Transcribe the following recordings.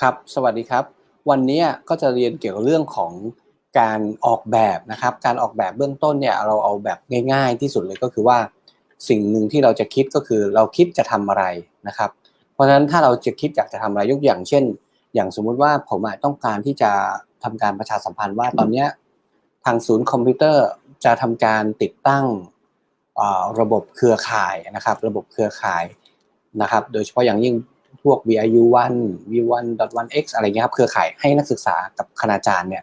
ครับ สวัสดีครับ วันนี้ก็จะเรียนเกี่ยวกับเรื่องของการออกแบบนะครับ การออกแบบเบื้องต้นเนี่ยเราเอาแบบง่าย ๆ ที่สุดเลยก็คือว่า สิ่งหนึ่งที่เราจะคิดก็คือเราคิดจะทำอะไรนะครับ เพราะฉะนั้นถ้าเราจะคิดอยากจะทำอะไรยกอย่างเช่น อย่างสมมุติว่าผมต้องการที่จะทำการประชาสัมพันธ์ว่าตอนนี้ทางศูนย์คอมพิวเตอร์จะทำการติดตั้งระบบเครือข่ายนะครับ ระบบเครือข่ายนะครับ โดยเฉพาะอย่างยิ่ง พวก VIU1 V1.1x อะไรเงี้ยครับเครือข่ายให้นักศึกษากับคณาจารย์เนี่ย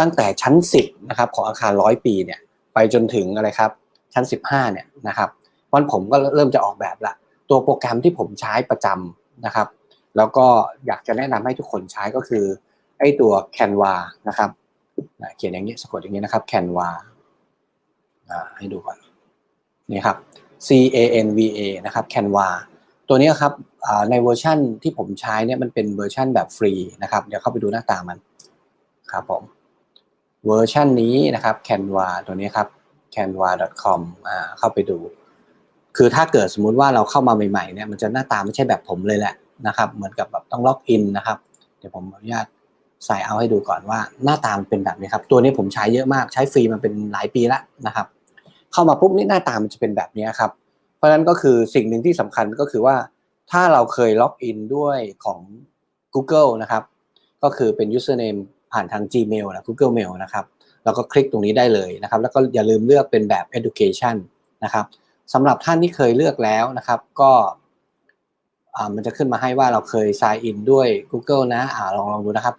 ตั้งแต่ชั้น 10นะครับของอาคารร้อยปีเนี่ยไปจนถึงอะไรครับชั้น 15เนี่ยนะครับวันผมก็เริ่มจะออกแบบละตัวโปรแกรมที่ผมใช้ประจำนะครับ แล้วก็อยากจะแนะนำให้ทุกคนใช้ก็คือไอ้ตัว Canva นะครับเขียนอย่างนี้สะกดอย่างนี้นะครับ Canva ให้ดูก่อนนี่ครับ C A N V A นะครับ Canva ตัวนี้ครับในเวอร์ชั่นที่ผมใช้เนี่ยมันเป็นเวอร์ชั่นแบบฟรีนะครับเดี๋ยวเข้าไปดูหน้าตามันครับผมเวอร์ชันนี้นะครับ Canva ตัวนี้ครับ canva.com อ่าเข้าไปดู คือถ้าเกิดสมมุติว่าเราเข้ามาใหม่ๆเนี่ยมันจะหน้าตาไม่ใช่แบบผมเลยแหละนะครับ เหมือนกับแบบต้องล็อกอินนะครับ เดี๋ยวผมอนุญาตใส่เอาให้ดูก่อนว่าหน้าตามันเป็นแบบนี้ครับ ตัวนี้ผมใช้เยอะมากใช้ฟรีมาเป็นหลายปีแล้วนะครับ เข้ามาปุ๊บนี่หน้าตามันจะเป็นแบบนี้ครับ เพราะฉะนั้นก็คือสิ่งหนึ่งที่สำคัญก็คือว่า ถ้าเราเคยล็อกอินด้วยของ Google นะครับ ก็คือเป็น username ผ่านทาง Gmail นะ Google Mail นะครับแล้วก็คลิกตรงนี้ได้เลยนะครับ แล้วก็อย่าลืมเลือกเป็นแบบ education นะครับสำหรับท่านที่เคยเลือกแล้วนะครับ ก็มันจะขึ้นมาให้ว่าเราเคย sign in ด้วย Google นะอลองลองดูนะครับ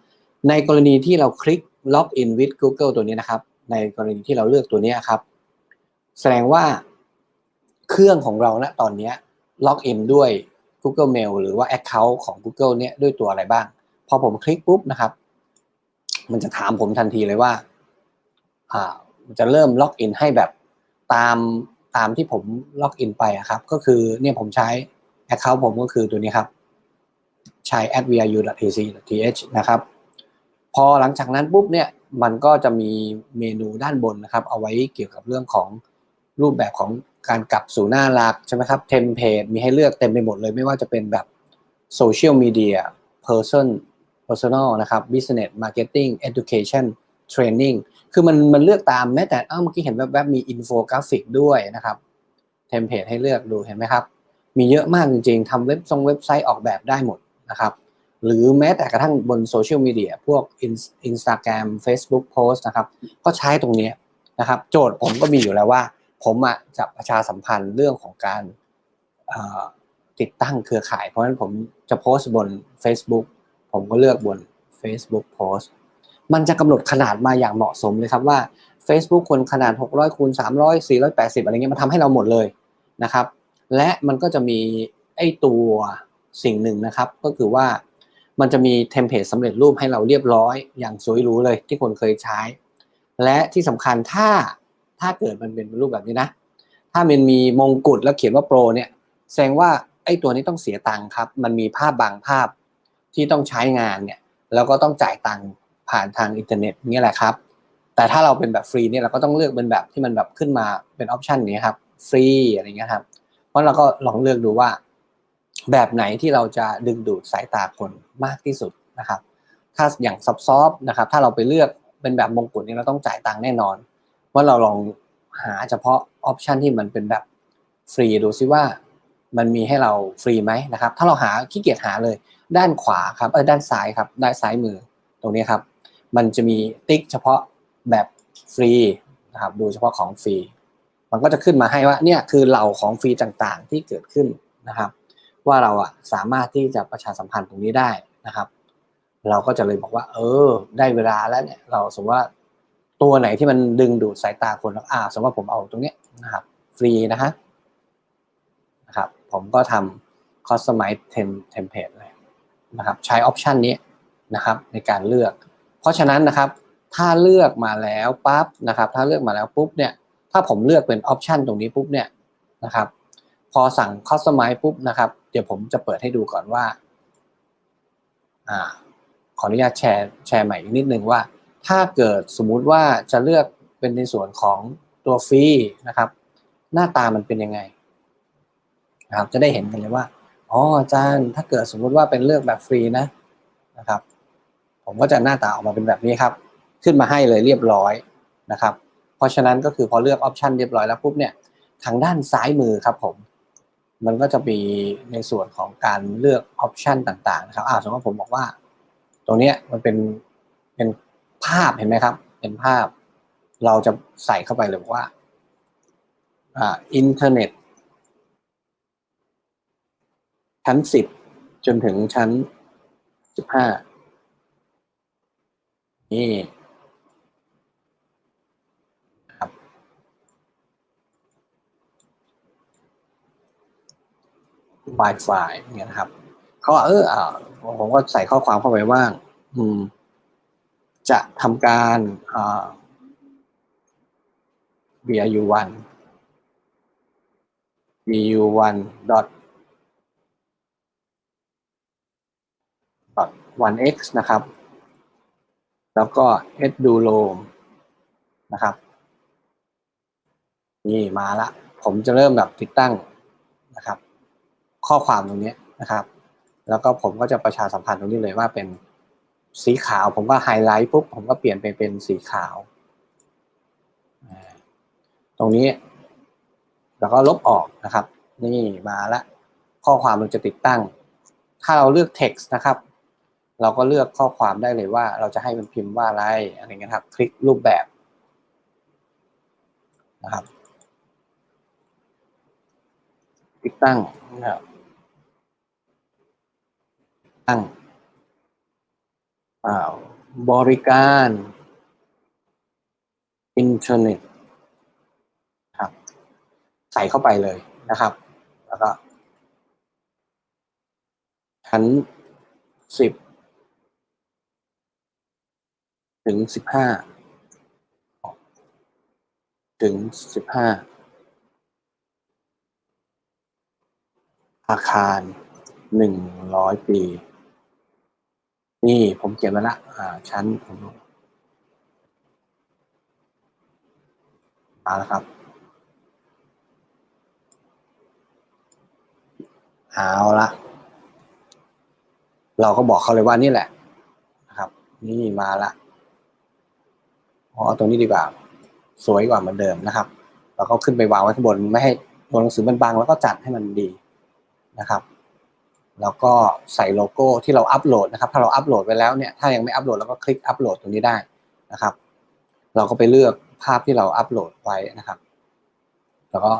ในกรณีที่เราคลิก log in with Google ตัวนี้นะครับ ในกรณีที่เราเลือกตัวนี้ครับ แสดงว่าเครื่องของเราณตอนนี้ล็อกอินด้วย Google Mail หรือว่า Account ของ Google เนี่ยด้วยตัวอะไรบ้าง พอผมคลิกปุ๊บนะครับ มันจะถามผมทันทีเลยว่าอ่าจะเริ่มล็อกอินให้แบบตามตามที่ผมล็อกอินไปครับ ก็คือเนี่ยผมใช้ Account ผมก็คือตัวนี้ครับ ใช้ @viu.ac.th นะครับ พอหลังจากนั้นปุ๊บเนี่ยมันก็จะมีเมนูด้านบนนะครับ เอาไว้เกี่ยวกับเรื่องของ รูปแบบของการกลับสู่หน้ารักใช่ไหมครับเทมเพลตมีให้เลือกเต็มไปหมดเลย ไม่ว่าจะเป็นแบบโซเชียลมีเดีย person personal นลนะครับ business marketing education training คือมันมันเลือกตามแม้แต่เอ้าเมื่อกี้เห็นแวบๆมีอินโฟกราฟิกด้วยนะครับเทมเพลตให้เลือกดูเห็นไหมครับ มีเยอะมากจริงๆทำเว็บทรงเว็บไซต์ออกแบบได้หมดนะครับ หรือแม้แต่กระทั่งบนโซเชียลมีเดียพวกอินสตาแกรม Facebook Post นะครับ ก็ใช้ตรงนี้นะครับ โจทย์ผมก็มีอยู่แล้วว่า ผมอะจะประชาสัมพันธ์เรื่องของการติดตั้งเครือข่าย เพราะฉะนั้นผมจะโพสต์บน Facebook ผมก็เลือกบน Facebook Post มันจะกำหนดขนาดมาอย่างเหมาะสมเลยครับว่า Facebook คนขนาด 600คูณ300 480 อะไรเงี้ยมันทำให้เราหมดเลยนะครับ และมันก็จะมีไอ้ตัวสิ่งหนึ่งนะครับ ก็คือว่ามันจะมีเทมเพลตสำเร็จรูปให้เราเรียบร้อยอย่างสวยหรูเลยที่คนเคยใช้ และที่สำคัญถ้า ถ้าเกิดมันเป็นรูปแบบนี้นะ ถ้ามันมีมงกุฎแล้วเขียนว่าโปรเนี่ย แสดงว่าไอ้ตัวนี้ต้องเสียตังค์ครับ มันมีภาพบางภาพที่ต้องใช้งานเนี่ย แล้วก็ต้องจ่ายตังค์ผ่านทางอินเทอร์เน็ตนี่แหละครับ แต่ถ้าเราเป็นแบบฟรีเนี่ยเราก็ต้องเลือกเป็นแบบที่มันแบบขึ้นมาเป็นออปชันนี้ครับ ฟรีอะไรเงี้ยครับ เพราะเราก็ลองเลือกดูว่า แบบไหนที่เราจะดึงดูดสายตาคนมากที่สุดนะครับ ถ้าอย่างซับซอฟนะครับ ถ้าเราไปเลือกเป็นแบบมงกุฎนี่เราต้องจ่ายตังค์แน่นอน ว่าเราลองหาเฉพาะออปชันที่มันเป็นแบบฟรีดูซิว่ามันมีให้เราฟรีไหมนะครับ ถ้าเราหาขี้เกียจหาเลย ด้านขวาครับเออด้านซ้ายครับ ด้านซ้ายมือตรงนี้ครับ มันจะมีติ๊กเฉพาะแบบฟรีนะครับ ดูเฉพาะของฟรี มันก็จะขึ้นมาให้ว่าเนี่ยคือเหล่าของฟรีต่างๆ ที่เกิดขึ้นนะครับ ว่าเราอะสามารถที่จะประชาสัมพันธ์ตรงนี้ได้นะครับ เราก็จะเลยบอกว่า เออ ได้เวลาแล้วเนี่ยเราสมมติว่า ตัวไหนที่มันดึงดูดสายตาคนอ่าสมมติว่าผมเอาตรงนี้นะครับฟรีนะฮะนะครับผมก็ทำ customize template เลยนะครับใช้ออปชันนี้นะครับในการเลือก เพราะฉะนั้นนะครับถ้าเลือกมาแล้วปั๊บนะครับถ้าเลือกมาแล้วปุ๊บเนี่ยถ้าผมเลือกเป็นออปชันตรงนี้ปุ๊บเนี่ยนะครับพอสั่ง customize ปุ๊บนะครับเดี๋ยวผมจะเปิดให้ดูก่อนว่าอ่าขออนุญาตแชร์แชร์ใหม่อีกนิดนึงว่า ถ้าเกิดสมมุติว่าจะเลือกเป็นในส่วนของตัวฟรีนะครับ หน้าตามันเป็นยังไงนะครับ จะได้เห็นกันเลยว่าอ๋ออาจารย์ถ้าเกิดสมมุติว่าเป็นเลือกแบบฟรีนะนะครับ ผมก็จะหน้าตาออกมาเป็นแบบนี้ครับ ขึ้นมาให้เลยเรียบร้อยนะครับ เพราะฉะนั้นก็คือพอเลือกออปชันเรียบร้อยแล้วปุ๊บเนี่ยทางด้านซ้ายมือครับผม มันก็จะมีในส่วนของการเลือกออปชันต่างๆนะครับอ่าสมมติว่าผมบอกว่าตรงเนี้ยมันเป็นเป็น ภาพเห็นไหมครับ เป็นภาพ เราจะใส่เข้าไปเลยบอว่าอ่าอินเทอร์เน็ต ชั้นสิบจนถึงชั้นสิบห้านี่ครับ Wi-Fi เนี่ยนะครับเขาว่าเออผมก็ใส่ข้อความเข้าไปว่าอืม จะทำการอ่า VRU1 VU1 dot dot 1x นะครับ แล้วก็ eduroam นะครับ นี่มาละ ผมจะเริ่มแบบติดตั้งนะครับ ข้อความตรงนี้นะครับ แล้วก็ผมก็จะประชาสัมพันธ์ตรงนี้เลยว่าเป็น สีขาวผมก็ไฮไลท์ปุ๊บผมก็เปลี่ยนไปเป็นสีขาว ตรงนี้ แล้วก็ลบออกนะครับ นี่มาละข้อความมันจะติดตั้ง ถ้าเราเลือก text นะครับ เราก็เลือกข้อความได้เลยว่าเราจะให้มันพิมพ์ว่าอะไรอะไรเงี้ยครับ คลิกรูปแบบนะครับติดตั้งนะครับตั้ง บริการอินเทอร์เน็ตครับ ใส่เข้าไปเลยนะครับ แล้วก็ ชั้นสิบถึงสิบห้าถึงสิบห้าอาคารหนึ่งร้อยปี นี่ผมเขียนไว้ละอ่าชั้นผมมาแล้วครับเอาละเราก็บอกเขาเลยว่านี่แหละนะครับ นี่มาละอ๋อตรงนี้ดีกว่า สวยกว่าเหมือนเดิมนะครับเราก็ขึ้นไปวางไว้ข้างบนไม่ให้ตัวหนังสือมันบังแล้วก็จัดให้มันดีนะครับ แล้วก็ใส่โลโก้ที่เราอัปโหลดนะครับ ถ้าเราอัปโหลดไปแล้วเนี่ย ถ้ายังไม่อัปโหลดเราก็คลิกอัปโหลดตรงนี้ได้นะครับ เราก็ไปเลือกภาพที่เราอัปโหลดไว้นะครับ แล้วก็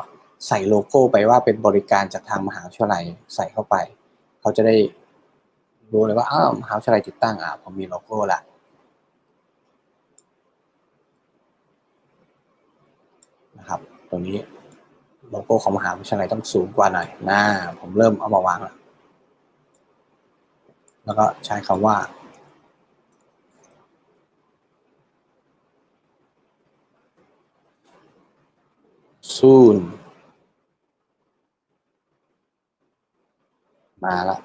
ใส่โลโก้ไปว่าเป็นบริการจากทางมหาวิทยาลัยใส่เข้าไป เขาจะได้รู้เลยว่าอ้าวมหาวิทยาลัยติดตั้งอะผมมีโลโก้ละนะครับตัวนี้โลโก้ของมหาวิทยาลัยต้องสูงกว่าหน่อยนะผมเริ่มเอามาวางแล้ว แล้วก็ใช้คำว่า soon มาละ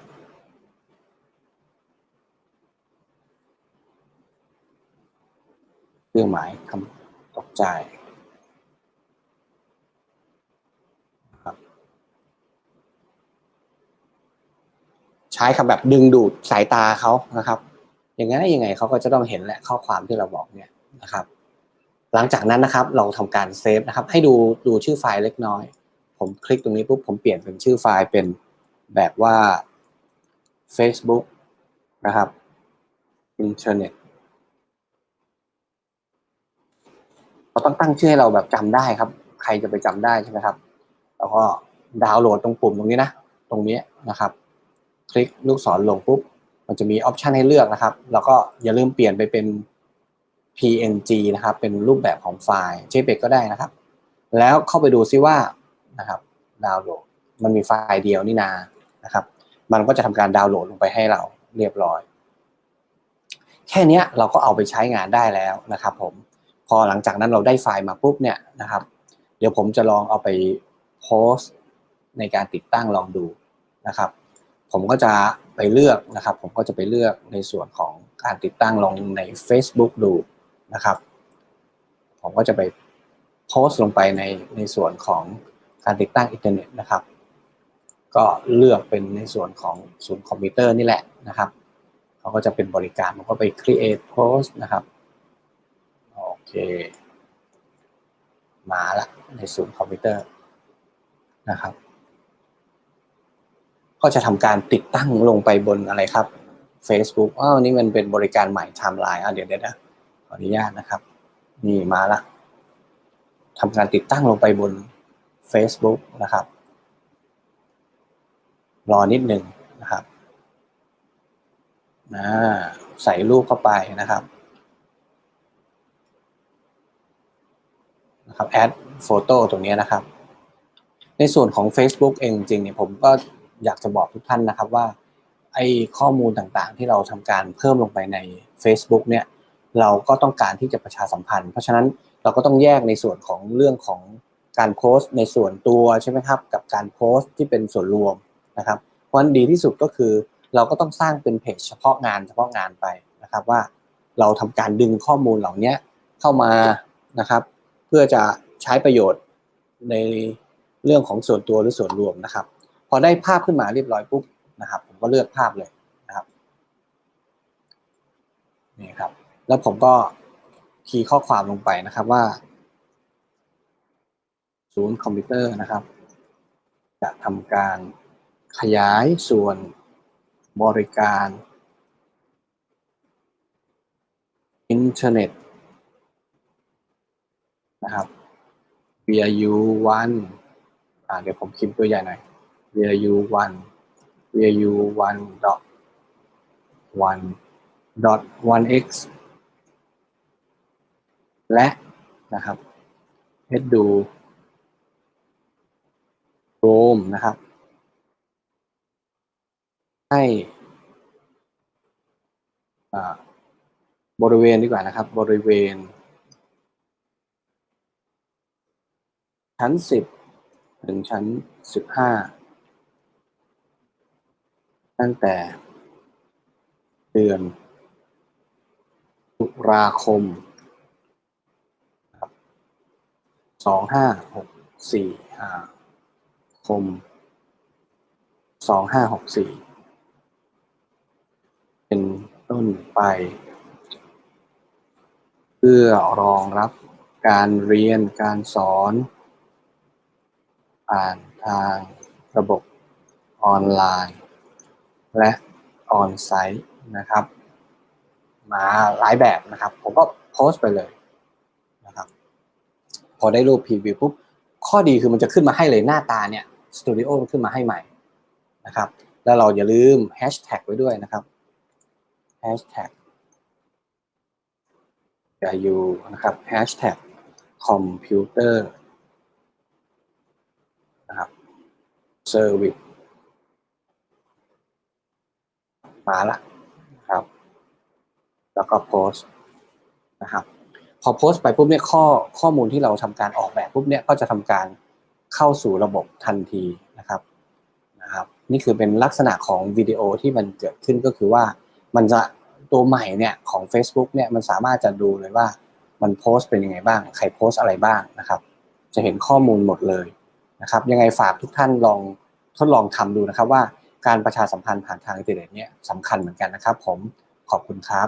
เครื่องหมายคำตกใจครับใช้คำแบบดึงดูดสายตาเขานะครับ อย่างนั้นยังไงเขาก็จะต้องเห็นแหละข้อความที่เราบอกเนี่ยนะครับ หลังจากนั้นนะครับเราทำการเซฟนะครับ ให้ดูดูชื่อไฟล์เล็กน้อย ผมคลิกตรงนี้ปุ๊บผมเปลี่ยนเป็นชื่อไฟล์เป็นแบบว่า Facebook นะครับ Internet เน็ตเราต้องตั้งชื่อให้เราแบบจำได้ครับ ใครจะไปจำได้ใช่ไหมครับ แล้วก็ดาวน์โหลดตรงปุ่มตรงนี้นะ ตรงนี้นะครับ คลิกลูกศรลงปุ๊บ มันจะมีออปชันให้เลือกนะครับ แล้วก็อย่าลืมเปลี่ยนไปเป็น PNG นะครับ เป็นรูปแบบของไฟล์ JPEG ก็ได้นะครับ แล้วเข้าไปดูซิว่านะครับดาวน์โหลด มันมีไฟล์เดียวนี่นานะครับ มันก็จะทำการดาวน์โหลดลงไปให้เราเรียบร้อย แค่นี้เราก็เอาไปใช้งานได้แล้วนะครับ ผม พอหลังจากนั้นเราได้ไฟล์มาปุ๊บเนี่ยนะครับ เดี๋ยวผมจะลองเอาไปโพสต์ในการติดตั้งลองดูนะครับ ผมก็จะไปเลือกนะครับ ผมก็จะไปเลือกในส่วนของการติดตั้งลงใน Facebook ดูนะครับ ผมก็จะไปโพสต์ลงไปในในส่วนของการติดตั้งอินเทอร์เน็ตนะครับ ก็เลือกเป็นในส่วนของศูนย์คอมพิวเตอร์นี่แหละนะครับเขาก็จะเป็นบริการผมก็ไป create post นะครับโอเค มาละในศูนย์คอมพิวเตอร์นะครับ ก็จะทำการติดตั้งลงไปบนอะไรครับ Facebook อ้าวนี่มันเป็นบริการใหม่ไทม์ไลน์อะเดี๋ยวเดี๋ยวนะขออนุญาตนะครับ นี่มาละทำการติดตั้งลงไปบน Facebook นะครับ รอนิดหนึ่งนะครับนะใส่รูปเข้าไปนะครับนะครับแอดโฟโต้ตรงนี้นะครับ ในส่วนของ Facebook เองจริงเนี่ยผมก็ อยากจะบอกทุกท่านนะครับว่าไอ้ข้อมูลต่างๆ ที่เราทำการเพิ่มลงไปใน Facebook เนี่ยเราก็ต้องการที่จะประชาสัมพันธ์ เพราะฉะนั้นเราก็ต้องแยกในส่วนของเรื่องของการโพสต์ในส่วนตัวใช่ไหมครับ กับการโพสต์ที่เป็นส่วนรวมนะครับเพราะฉะนั้นดีที่สุดก็คือเราก็ต้องสร้างเป็นเพจเฉพาะงานเฉพาะงานไปนะครับว่าเราทำการดึงข้อมูลเหล่านี้เข้ามานะครับ เพื่อจะใช้ประโยชน์ในเรื่องของส่วนตัวหรือส่วนรวมนะครับ พอได้ภาพขึ้นมาเรียบร้อยปุ๊บนะครับ ผมก็เลือกภาพเลยนะครับนี่ครับ แล้วผมก็คีย์ข้อความลงไปนะครับว่าศูนย์คอมพิวเตอร์นะครับ จะทำการขยายส่วนบริการอินเทอร์เน็ตนะครับ VIU 1อ่าเดี๋ยวผมพิมตัวใหญ่หน่อย VIU 1 VIU 1 dot 1 dot 1x และนะครับ headu Chrome นะครับ ให้อ่าบริเวณดีกว่านะครับ บริเวณ ชั้น 10 ถึงชั้น 15 ตั้งแต่ เดือนตุลาคมสองห้าหกสี่ห้าคมสองห้าหกสี่เป็นต้นไป เพื่อรองรับการเรียนการสอนผ่านทางระบบออนไลน์ และออนไซต์นะครับ มาหลายแบบนะครับ ผมก็โพสต์ไปเลยนะครับ พอได้รูปพรีวิวปุ๊บข้อดีคือมันจะขึ้นมาให้เลยหน้าตาเนี่ยสตูดิโอมันขึ้นมาให้ใหม่นะครับ แล้วเราอย่าลืมแฮชแท็กไว้ด้วยนะครับแฮชแท็กอย่าอยู่นะครับแฮชแท็กคอมพิวเตอร์นะครับเซอร์วิส มาละครับ แล้วก็โพสนะครับ พอโพสต์ไปปุ๊บเนี่ยข้อข้อมูลที่เราทำการออกแบบปุ๊บเนี่ยก็จะทำการเข้าสู่ระบบทันทีนะครับนะครับ นี่คือเป็นลักษณะของวิดีโอที่มันเกิดขึ้นก็คือว่ามันจะตัวใหม่เนี่ยของ Facebook เนี่ยมันสามารถจะดูเลยว่ามันโพสต์เป็นยังไงบ้าง ใครโพสต์อะไรบ้างนะครับ จะเห็นข้อมูลหมดเลยนะครับ ยังไงฝากทุกท่านลองทดลองทำดูนะครับว่า การประชาสัมพันธ์ผ่านทางอินเทอร์เน็ตเนี่ยสำคัญเหมือนกันนะครับผมขอบคุณครับ